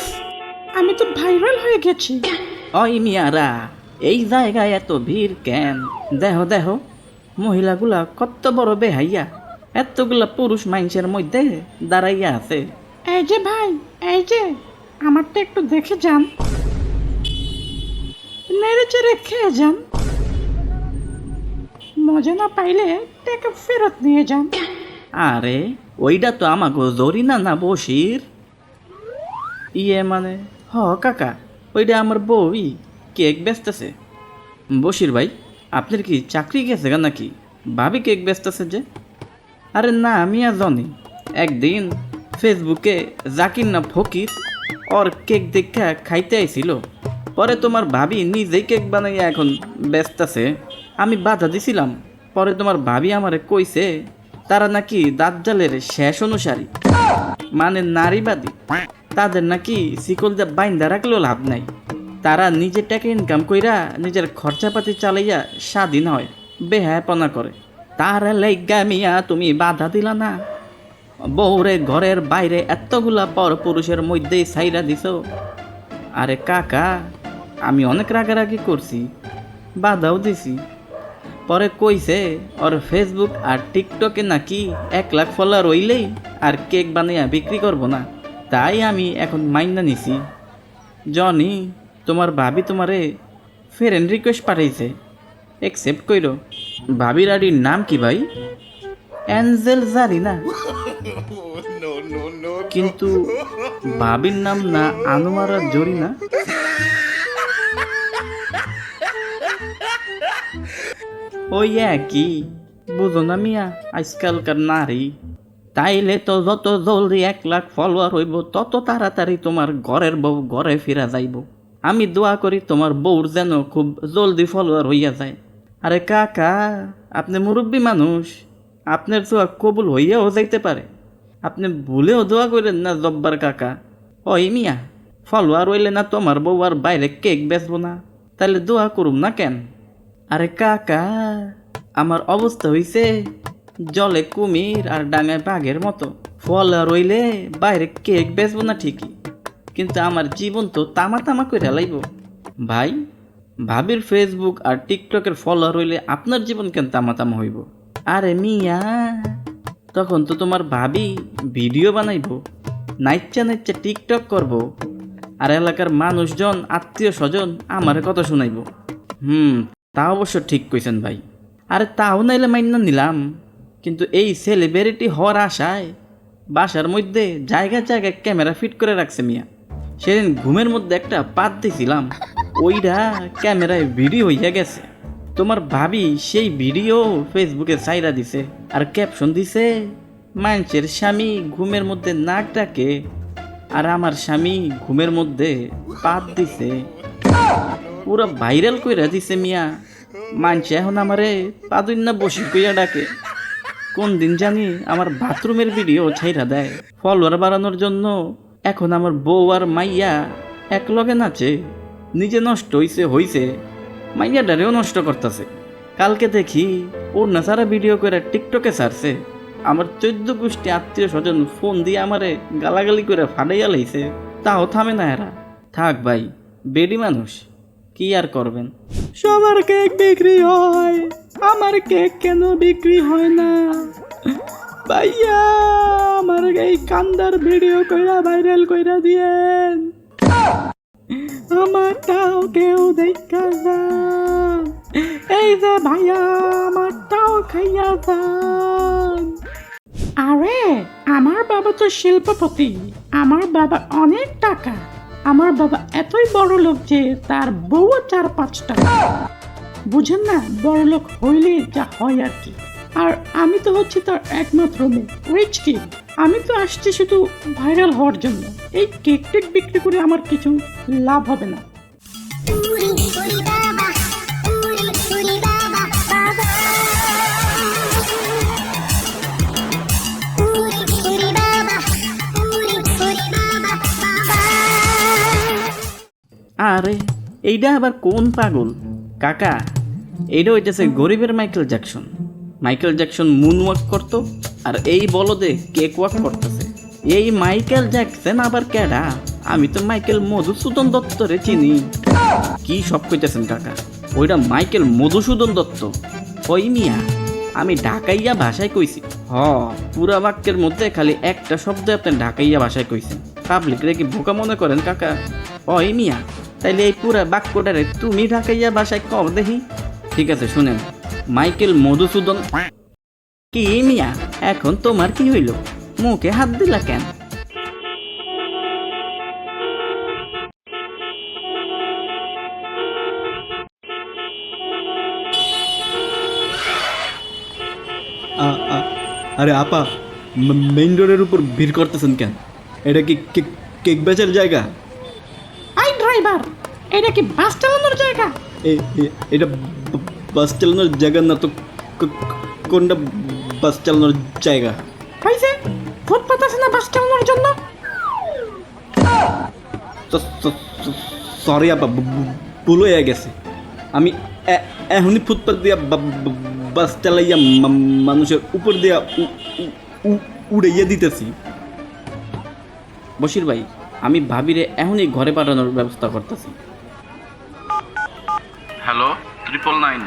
উফ আমি তো ভাইরাল হয়ে গেছি। ওই মিয়ারা এই জায়গায় এত ভিড় কেন? দেহ দেহ মহিলাগুলা কত বড় বেহাইয়া। এতগুলা পুরুষ মানুষের মধ্যে দাঁড়াইয়া আছে। এই যে ভাই এই যে আমারটা একটু দেখে যান। নেড়ে চেড়ে খেয়ে যান। মজা না পাইলে টাকা ফেরত নিয়ে যান। আরে ওইটা তো আমাকে জরিনা না বসির ইয়ে মানে হ, কাকা, ওইটা আমার বউই, কেক বেচতেছে। বসির ভাই, আপনার কি চাকরি গেছে গা নাকি? ভাবি কেক বেচতেছে যে। আরে না আমি আর জানি। একদিন ফেসবুকে জাকির না ফকির, ওর কেক দেখা খাইতে আইছিল। পরে তোমার ভাবি নিজেই কেক বানাইয়া এখন ব্যস্তাছে আমি বাধা দিছিলাম। পরে তোমার ভাবি আমারে কইছে, তারা নাকি দাজ্জালের শেষ অনুসারী। মানে নারীবাদী। তাদের নাকি শিকল দিয়ে বাইন্দা রাখলেও লাভ নাই। তারা নিজের টাকা ইনকাম কইরা নিজের খরচাপাতি চালাইয়া স্বাধীন হয়, বেহায়াপনা করে। তার লাইগা মিয়া, তুমি বাধা দিলা না। বউরে ঘরের বাইরে এতগুলা পর পুরুষের মধ্যেই সাইরা দিছ। আরে কাকা, আমি অনেক রাগারাগি করছি, বাধাও দিছি। পরে কইছে, ওর ফেসবুক আর টিকটকে নাকি এক লাখ ফলোয়ার রইলেই আর কেক বানাইয়া বিক্রি করব না। তাই আমি এখন মাইন্না নিছি। জনি তোমার ভাবি তোমারে ফ্রেন্ড রিকোয়েস্ট পাঠাইছে। একসেপ্ট কইর। ভাবির আডির নাম কি ভাই? অ্যাঞ্জেল জারিনা কিন্তু ভাবির নাম না আনোয়ারা জরিনা ওই একই। বুঝো না মিয়া আজকালকার নারী। তাইলে তো যত জলদি এক লাখ ফলোয়ার হইব, তত তাড়াতাড়ি তোমার ঘরের বউ ঘরে ফিরা যাইব। আমি দোয়া করি তোমার বউর যেন খুব জলদি ফলোয়ার হইয়া যায়। আরে কাকা, আপনি মুরব্বী মানুষ। আপনার দোয়া কবুল হইয়াও যাইতে পারে। আপনি ভুলেও দোয়া করেন না জব্বার কাকা। ওই মিয়া ফলোয়ার হইলে না তোমার বউ আর বাইরে কেক বেচবো না। তাহলে দোয়া করুম না কেন? আরে কাকা, আমার অবস্থা হইছে জলে কুমির আর ডাঙায় বাঘের মতো। ফল রইলে বাইরে কেক বেচবো না ঠিকই, কিন্তু আমার জীবন তো তামা তামা করে লাইব। ভাই, ভাবির ফেসবুক আর টিকটকের ফলোয়ার হইলে আপনার জীবন কেন তামা তামা হইব? আরে মিয়া, তখন তো তোমার ভাবি ভিডিও বানাইবো, নাইচ্চা নাইচ্চা টিকটক করব, আর এলাকার মানুষজন, আত্মীয় স্বজন আমার কথা শুনাইব। হুম, তা অবশ্য ঠিক কইছেন ভাই। আরে তাও নাইলে মাইনা নিলাম। কিন্তু এই সেলিব্রিটি হওয়ার আশায় বাসার মধ্যে জায়গায় জায়গায় ক্যামেরা ফিট করে রাখছে মিয়া। সেদিন ঘুমের মধ্যে একটা পাত দিছিলাম ওইটা ক্যামেরায় ভিডিও হইয়া গেছে। তোমার ভাবি সেই ভিডিও ফেসবুকে সাইরা দিছে আর ক্যাপশন দিছে মানুষের স্বামী ঘুমের মধ্যে নাক ডাকে আর আমার স্বামী ঘুমের মধ্যে পাত দিছে। পুরো ভাইরাল কইরা দিছে মিয়া মানছে এখন আমারে পাদুন্না বসি কইয়া ডাকে। কোন দিন জানি আমার বাথরুমের ভিডিও ছাইরা দেয়। ফলোয়ার বাড়ানোর জন্য এখন আমার বউ আর মাইয়া এক লগে নাচে। নিজে নষ্ট হইছে হইছে। মাইয়াটারেও নষ্ট করতেছে। কালকে দেখি ওর নাচারা ভিডিও করে টিকটকে ছাড়ছে। আমার চোদ্দ গোষ্ঠী আত্মীয় স্বজন ফোন দিয়ে আমারে গালাগালি করে ফাটাইয়া লাইছে। তাও থামে না এরা। থাক ভাই, বেডি মানুষ। কি আর করবেন? সবার কেক বিক্রি হয় আমার কেক কেন বিক্রি হয় না? ভাইয়া আমার এই কান্দার ভিডিও কইরা ভাইরাল কইরা দিয়েন। আমারটাও কেউ দেখা যান এই যে ভাইয়া আমারটাও খাইয়া যান। আরে আমার বাবা তো শিল্পপতি আমার বাবা অনেক টাকা। আমার বাবা এতই বড় লোক যে তার বউ চার পাঁচটা বুঝেন না, বড় লোক হইলে যা হয় আর কি। আর আমি তো হচ্ছি তার একমাত্র মেয়ে রিচ আমি তো আসছি শুধু ভাইরাল হওয়ার জন্য। এই কেক টেক বিক্রি করে আমার কিছু লাভ হবে না। আরে এইটা আবার কোন পাগল? কাকা এইটা হইতেছে গরিবের Michael Jackson. Michael Jackson moonwalk করতো, আর এই বলদে কেক ওয়াক করতেছে। এই মাইকেল জ্যাকসন আবার কেডা? আমি তো মাইকেল মধুসূদন দত্তরে চিনি। কি সব কইতেছেন কাকা? ওইটা মাইকেল মধুসূদন দত্ত। ওই মিয়া, আমি ঢাকাইয়া ভাষায় কইছি। হ, পুরা বাক্যের মধ্যে খালি একটা শব্দ আপনি ঢাকাইয়া ভাষায় কইছেন। পাবলিক রে কি বোকা মনে করেন কাকা? ওই মিয়া তাইলে এই পুরা বাক্যটারে তুমি ঢাকাইয়া বাসায় কর দেখি। ঠিক আছে, শুনেন। মাইকেল মধুসূদন, কি মিয়া? এখন তোমার কি হইল? মুখে হাত দিলা কেন? আরে আপা মেইন রোডের উপর ভিড় করতেছেন কেন? এটা কি কেক- বেচার জায়গা? ড্রাইভার এটা কি বাস চালানোর জায়গা? এটা বাস চালানোর জায়গা না তো কোনটা বাস চালানোর জায়গা? হয়েছে? ফুটপাত আছে না বাস চালানোর জন্য? সরি আপা ভুল হয়ে গেছে। আমি এখনই ফুটপাথ দিয়া বাস চালাইয়া মানুষের উপর দিয়া উড়াইয়া দিতেছি। বশির ভাই আমি ভাবিরে এখনই ঘরে পাঠানোর ব্যবস্থা করতেছি। Hello triple nine